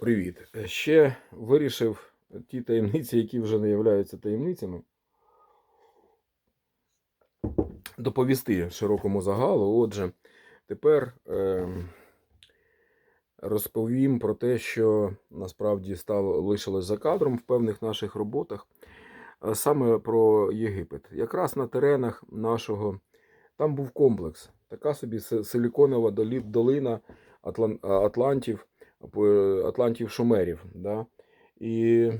Привіт. Ще вирішив ті таємниці, які вже не являються таємницями, доповісти широкому загалу. Отже, тепер е, розповім про те, що насправді стало лишилось за кадром в певних наших роботах, саме про Єгипет. Якраз на теренах нашого там був комплекс, така собі си- силіконова долина Атлантів, Атлантів Шумерів. Да? І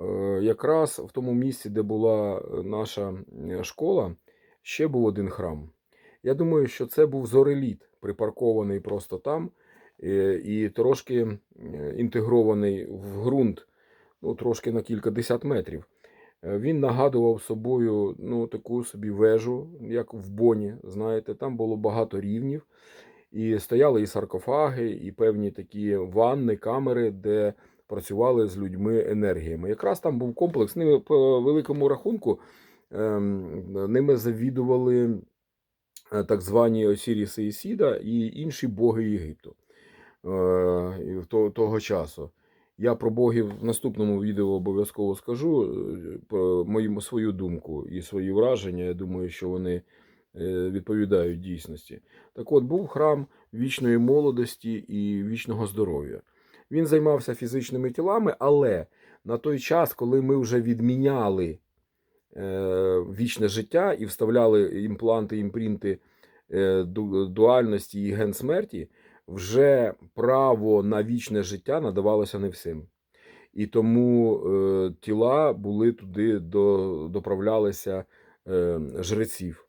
е, якраз в тому місці, де була е, наша е, школа, ще був один храм. Я думаю, що це був зореліт, припаркований просто там е, і трошки е, інтегрований в ґрунт, ну, трошки на кілька десят метрів. Е, Він нагадував собою ну, таку собі вежу, як в Боні. Знаєте, там було багато рівнів, і стояли і саркофаги, і певні такі ванни, камери, де працювали з людьми енергіями. Якраз там був комплекс. Ними по великому рахунку ем, ними завідували е, так звані Осіріси і Сіда і інші боги Єгипту е, того часу. Я про богів в наступному відео обов'язково скажу е, про мою свою думку і свої враження. Я думаю, що вони відповідають дійсності. Так от був храм вічної молодості і вічного здоров'я. Він займався фізичними тілами, але на той час, коли ми вже відміняли е, вічне життя і вставляли імпланти, імпринти е, дуальності і ген смерті, вже право на вічне життя надавалося не всім. І тому е, тіла були туди до, доправлялися е, жреців.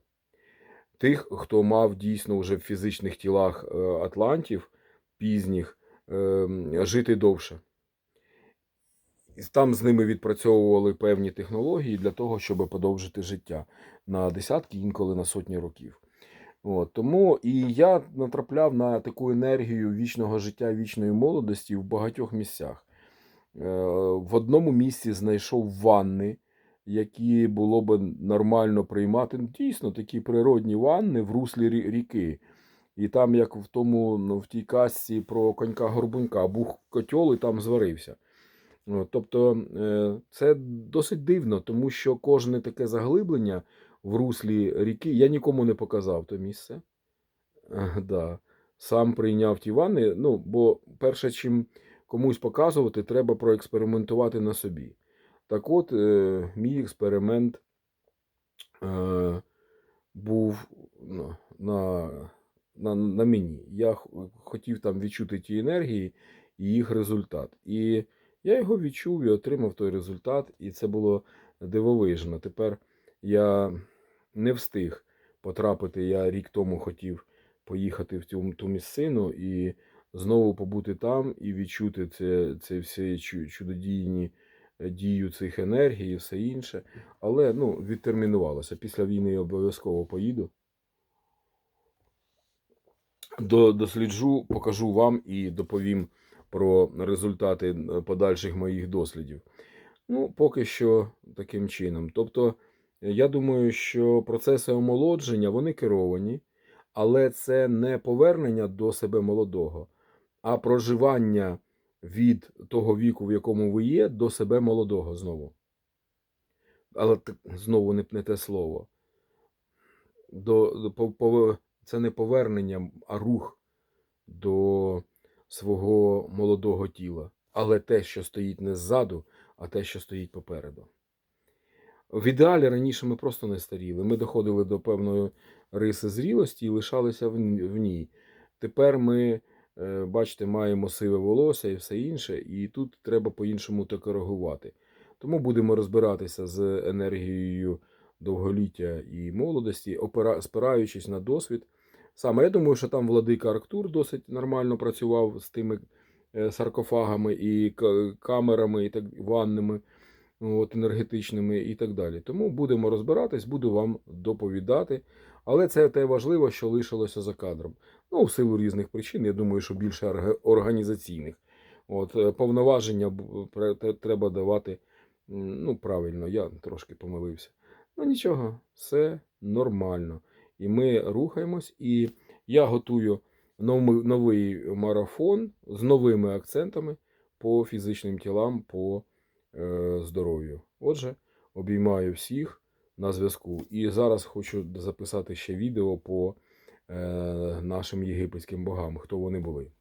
Тих, хто мав дійсно вже в фізичних тілах е, атлантів пізніх е, жити довше. Там з ними відпрацьовували певні технології для того, щоб подовжити життя на десятки, інколи на сотні років. От, тому і я натрапляв на таку енергію вічного життя, вічної молодості в багатьох місцях. Е, В одному місці знайшов ванни, які було би нормально приймати. Ну, Дійсно, такі природні ванни в руслі ріки. І там, як в тому, ну, в тій казці про конька горбунька, був котьол і там зварився. Тобто е, це досить дивно, тому що кожне таке заглиблення в руслі ріки я нікому не показав то місце. Е, Да. Сам прийняв ті ванни. Ну, бо перше, чим комусь показувати, треба проекспериментувати на собі. Так от, е, мій експеримент е, був ну, на, на, на мені. Я хотів там відчути ті енергії і їх результат. І я його відчув і отримав той результат, і це було дивовижно. Тепер я не встиг потрапити. Я рік тому хотів поїхати в ту, ту місцину і знову побути там і відчути це, це всі чудодійні дію цих енергій і все інше. Але ну, відтермінувалося. Після війни я обов'язково поїду. Досліджу, покажу вам і доповім про результати е, подальших моїх дослідів. Ну, поки що таким чином. Тобто, я думаю, що процеси омолодження вони керовані, але це не повернення до себе молодого, а проживання від того віку, в якому ви є, до себе молодого знову. Але знову не, не те слово. До, по- по- це не повернення, а рух до свого молодого тіла. Але те, що стоїть не ззаду, а те, що стоїть попереду. В ідеалі раніше ми просто не старіли. Ми доходили до певної риси зрілості і лишалися в ній. Тепер ми, бачите, маємо сиве волосся і все інше, і тут треба по-іншому то коригувати. Тому будемо розбиратися з енергією довголіття і молодості, спираючись на досвід. Саме я думаю, що там владика Арктур досить нормально працював з тими е, саркофагами і камерами, і так ванними от, енергетичними і так далі. Тому будемо розбиратись, буду вам доповідати. Але це те важливо, що лишилося за кадром. Ну, в силу різних причин, я думаю, що більше організаційних. От, е, повноваження треба давати. Ну, правильно, я трошки помилився. Ну нічого, все нормально. І ми рухаємось, і я готую новий, марафон з новими акцентами по фізичним тілам, по здоров'ю. Отже, обіймаю всіх на зв'язку. І зараз хочу записати ще відео по е, нашим єгипетським богам, хто вони були.